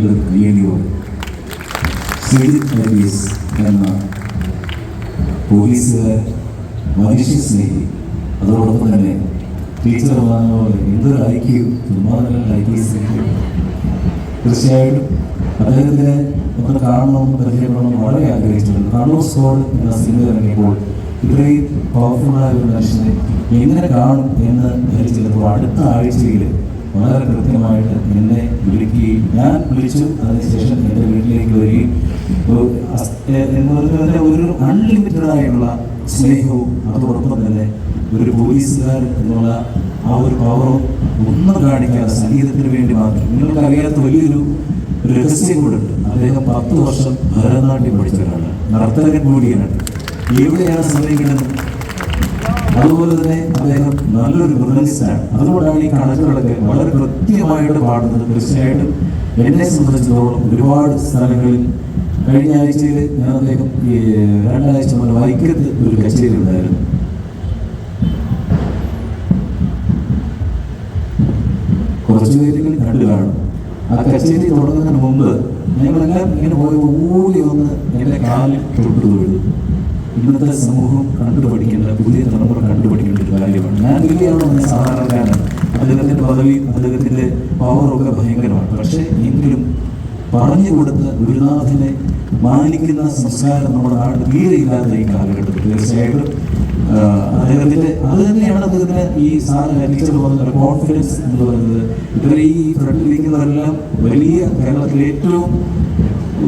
നല്ലൊരു കയ്യടിയോട് ശ്രീജിത്ത് വർഗീസ് എന്ന പോലീസുകാർ മനുഷ്യ സ്നേഹി. അതോടൊപ്പം തന്നെ ടീച്ചർ പറഞ്ഞ പോലെ എന്തൊരു ഐക്യവും ചുമ്മാതല്ല ഐക്യ തീർച്ചയായിട്ടും അദ്ദേഹത്തിനെ ഒന്ന് കാണണമെന്ന് പരിചയപ്പെടണമെന്ന് വളരെ ആഗ്രഹിച്ചിട്ടുണ്ട്. കണ്ണൂർ സ്കോഡ് എന്ന സിനിമ ഇറങ്ങിയപ്പോൾ ഇത്രയും പവർഫുള്ളായ ഒരു മനുഷ്യനെ എങ്ങനെ കാണും എന്ന് ധരിച്ചിരുന്നപ്പോൾ അടുത്ത ആഴ്ചയിൽ വളരെ കൃത്യമായിട്ട് എന്നെ വിളിക്കുകയും ഞാൻ വിളിച്ചു അതിനുശേഷം എന്റെ വീട്ടിലേക്ക് വരികയും. ഒരു അൺലിമിറ്റഡ് ആയിട്ടുള്ള സ്നേഹവും അതോടൊപ്പം തന്നെ ഒരു പോലീസുകാർ എന്നുള്ള ആ ഒരു പവറും ഒന്നും കാണിക്കാതെ സംഗീതത്തിന് വേണ്ടി മാത്രം. നിങ്ങൾക്ക് അറിയാത്ത വലിയൊരു രഹസ്യം കൂടെ ഉണ്ട്. അദ്ദേഹം പത്ത് വർഷം ഭരതനാട്യം പഠിച്ച ഒരാളാണ്. നർത്തകൻ കൂടിയാണ്. എവിടെയാണ് ശ്രമിക്കുന്നത് അതുപോലെ തന്നെ അദ്ദേഹം നല്ലൊരു ബ്രില്യൻസാണ് അതുകൊണ്ടാണ് ഈ കണക്കുകളൊക്കെ വളരെ കൃത്യമായിട്ട് പാടുന്നത്. തീർച്ചയായിട്ടും എന്നെ സംബന്ധിച്ചിടത്തോളം ഒരുപാട് സ്ഥലങ്ങളിൽ കഴിഞ്ഞ ആഴ്ചയിൽ ഞാൻ അദ്ദേഹം ഈ രണ്ടാഴ്ച മുതൽ വൈക്കത്ത് ഒരു കച്ചേരി ഉണ്ടായിരുന്നു. കുറച്ച് പേരുകൾ കണ്ടു കാണും. ആ കച്ചേരി തുടങ്ങുന്നതിന് മുമ്പ് ഞങ്ങളെല്ലാം ഇങ്ങനെ പോയി ഊലി ഒന്ന് എന്റെ കാലിൽ തൊട്ടു വീഴും ഇന്നത്തെ സമൂഹം കണ്ടുപഠിക്കേണ്ട പുതിയ തലമുറ കണ്ടുപഠിക്കേണ്ട ഒരു കാര്യമാണ്. ഞാൻ വലിയാണ് സാധാരണക്കാരൻ അദ്ദേഹത്തിന്റെ പദവി അദ്ദേഹത്തിന്റെ പവറൊക്കെ ഭയങ്കരമാണ്. പക്ഷേ എങ്കിലും പറഞ്ഞു കൊടുത്ത ഗുരുനാഥനെ മാനിക്കുന്ന സംസ്കാരം നമ്മുടെ നാട് തീരെ ഇല്ലാത്ത ഈ കാലഘട്ടത്തിൽ. തീർച്ചയായിട്ടും അദ്ദേഹത്തിന്റെ അത് തന്നെയാണ് അദ്ദേഹത്തിന് ഈ ടീച്ചർ പറഞ്ഞ കോൺഫിഡൻസ് എന്ന് പറയുന്നത്. ഇവരെ ഈ ഫ്രണ്ടിലിരിക്കുന്നവരെല്ലാം വലിയ കേരളത്തിലെ ഏറ്റവും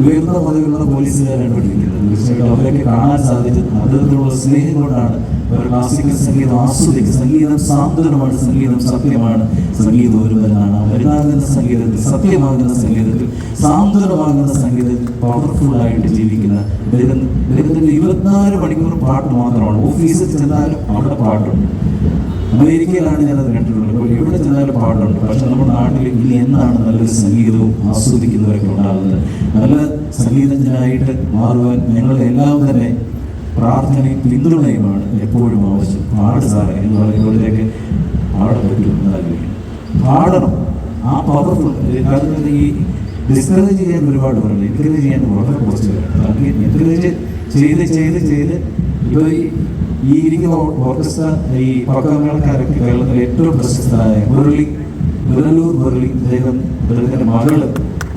ഉയർന്ന പദവിയുള്ള പോലീസുകാരാണ് പഠിപ്പിക്കുന്നത് അവരൊക്കെ കാണാൻ സാധിച്ചത് അദ്ദേഹത്തിനുള്ള സ്നേഹം കൊണ്ടാണ് അവർ ക്ലാസിക്കൽ സംഗീതം ആസ്വദിക്കുക സംഗീതം സാന്ത്വനമാണ് സംഗീതം സത്യമാണ് സംഗീതം ഒരുവനാണ് വരുന്നാകുന്ന സംഗീതത്തിൽ സത്യമാകുന്ന സംഗീതത്തിൽ സാന്ത്വനമാകുന്ന സംഗീതത്തിൽ പവർഫുൾ ആയിട്ട് ജീവിക്കുന്ന അദ്ദേഹം അദ്ദേഹത്തിന്റെ ഇരുപത്തിനാല് മണിക്കൂർ പാട്ട് മാത്രമാണ്. ഓഫീസിൽ ചെന്നാലും അവിടെ പാട്ടുണ്ട്. അമേരിക്കയിലാണ് ഞാനത് കണ്ടിട്ടുള്ളത് അപ്പോൾ എവിടെ ചെന്നാലും പാട്ടുണ്ട്. പക്ഷെ നമ്മുടെ നാട്ടിൽ ഇനി എന്നാണ് നല്ലൊരു സംഗീതവും ആസ്വദിക്കുന്നവരൊക്കെ ഉണ്ടാകുന്നത്. നല്ല സംഗീതജ്ഞനായിട്ട് മാറുവാൻ ഞങ്ങളുടെ എല്ലാം തന്നെ പ്രാർത്ഥനയും പിന്തുണയുമാണ് എപ്പോഴും ആവശ്യം. പാട് സാറേ എന്ന് പറയുമ്പോഴത്തേക്ക് പാടാൻ പറ്റും പാടണം. ആ പവർഫുൾ ഈ ഡിസ്കറേജ് ചെയ്യാൻ ഒരുപാട് പറയുന്നത് എൻകറേജ് ചെയ്യാൻ വളരെ കുറച്ച് പേരുണ്ട്. എൻകറേജ് ചെയ്ത് ചെയ്ത് ചെയ്ത് ഇപ്പോൾ ഈ ഇരിക്കുന്ന ഓർക്കസ്ട്ര ഈ പക്കമേളക്കാരൊക്കെ കേരളത്തിലെ ഏറ്റവും പ്രശസ്തനായ മുരളി മുരലൂർ മുരളി അദ്ദേഹം അദ്ദേഹത്തിന്റെ മകൾ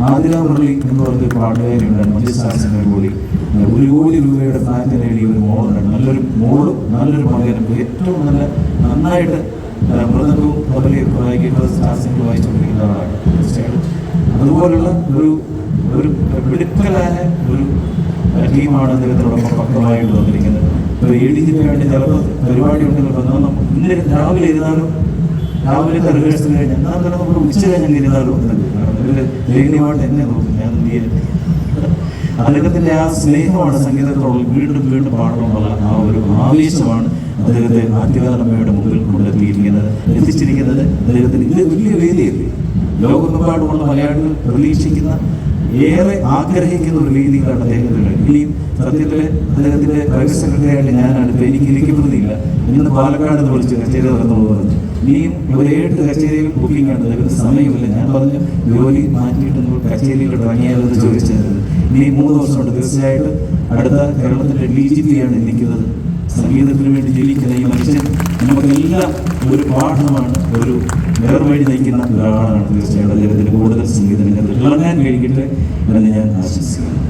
ആതിര മുരളി എന്ന് പറഞ്ഞൊരു പാട്ടുകാരിയുണ്ടായിരുന്നു മഞ്ചസാസിനെ കൂടി ഒരു കോടി രൂപയുടെ ഫ്ലാറ്റ് നേടിയ ഒരു മോളുണ്ട് നല്ലൊരു മോളും നല്ലൊരു മകനും. ഏറ്റവും നല്ല നന്നായിട്ട് മൃദംഗവും തബലയും വായിക്കുന്നത് ശാസ്ത്രങ്ങൾ വായിച്ചുകൊണ്ടിരിക്കുന്ന ആളാണ് തീർച്ചയായിട്ടും അതുപോലുള്ള ഒരു ഒരു മിടുക്കലായ ഒരു ടീമാണ് അദ്ദേഹത്തിനോടൊപ്പം പക്കമായിട്ട് വന്നിരിക്കുന്നത്. ഇപ്പോൾ എ ഡി ജിക്ക് വേണ്ടി ചിലപ്പോൾ പരിപാടി ഉണ്ടെങ്കിൽ വന്നാൽ ഇന്ന് രാവിലെ ഇരുന്നാലും രാവിലെ റിഹേഴ്സൽ കഴിഞ്ഞ് എന്നാൽ തന്നെ നമ്മൾ ഉച്ച കഴിഞ്ഞ് ഇരുന്നാലും ഇവർ ദയനീയമായിട്ട് എന്നെ നോക്കും. ഞാൻ എന്ത് ചെയ്യാൻ? അദ്ദേഹത്തിന്റെ ആ സ്നേഹമാണ് സംഗീതത്തോടുള്ള വീണ്ടും വീണ്ടും പാടണമെന്നുള്ള ആ ഒരു ആവേശമാണ് അദ്ദേഹത്തെ ആദ്യകാലമ്മയുടെ മുമ്പിൽ കൊണ്ടെത്തിയിരിക്കുന്നത് എത്തിച്ചിരിക്കുന്നത്. അദ്ദേഹത്തിന് ഇത് വലിയ വേദിയല്ലേ? ലോകമെമ്പാടുമുള്ള മലയാളികൾ പ്രതീക്ഷിക്കുന്ന ഏറെ ആഗ്രഹിക്കുന്ന ഒരു രീതിയിലാണ് അദ്ദേഹത്തിന് ഇനിയും സത്യത്തിൽ അദ്ദേഹത്തിന്റെ പ്രൈവറ്റ് സെക്രട്ടറിയായിട്ട് ഞാനാണ് ഇപ്പൊ എനിക്ക് ഇരിക്കപ്പെടുന്നില്ല ഇന്ന് പാലക്കാട് എന്ന് വിളിച്ച് കച്ചേരി നടന്നു പറഞ്ഞു. ഇനിയും ഒരു ഏഴ് കച്ചേരിയിൽ ബുക്കിംഗ് ആണ്. അദ്ദേഹത്തിന് സമയമില്ല. ഞാൻ പറഞ്ഞു ജോലി മാറ്റിയിട്ട് നമ്മൾ കച്ചേരിയിൽ ഇറങ്ങിയാലെന്ന് ചോദിച്ചായിരുന്നു. ഇനി മൂന്ന് വർഷമുണ്ട് തീർച്ചയായിട്ടും അടുത്ത കേരളത്തിന്റെ ഡി ജി പി ആണ് നിൽക്കുന്നത് സംഗീതത്തിന് വേണ്ടി ജീവിക്കുന്ന ഈ മനുഷ്യൻ നമുക്കെല്ലാം ഒരു പാഠമാണ് ഒരു നേർവഴി നയിക്കുന്ന ഒരാളാണ് തീർച്ചയായിട്ടും അദ്ദേഹത്തിന് കൂടുതൽ സംഗീതം ഇറങ്ങാൻ കഴിയട്ടെ എന്ന് ഞാൻ ആശംസിക്കുന്നു.